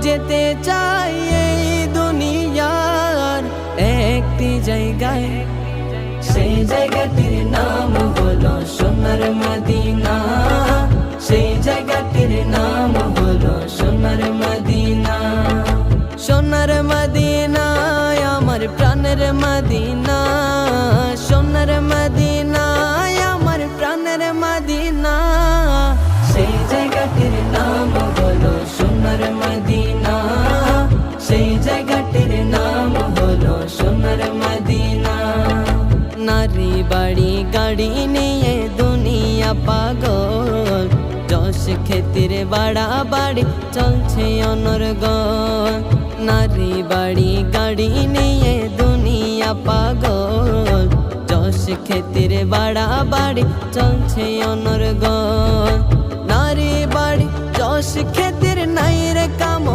যেতে চাই এই দুনিয়ার একটি জায়গায়। সেই জায়গাটির নাম হলো সোনার মদিনা। সেই জায়গাটির নাম হলো সোনার মদিনা। সোনার মদিনায় আমার প্রাণের মদিনা। সোনার মদিনায় আমার প্রাণের মদিনা। সোনার মদিনা। নারী বাড়ি, গাড়ি নিয়ে দুনিয়া পাগল। যশ ক্ষেত্রে বাড়া বাড়ি, চলছে অনর্গল। নারী বাড়ি, গাড়ি নিয়ে দুনিয়া পাগল। যশ ক্ষেত্রে বাড়া বাড়ি, চলছে অনর্গল। নারী বাড়ি, যশ ক্ষেত্রে নাই রে কাম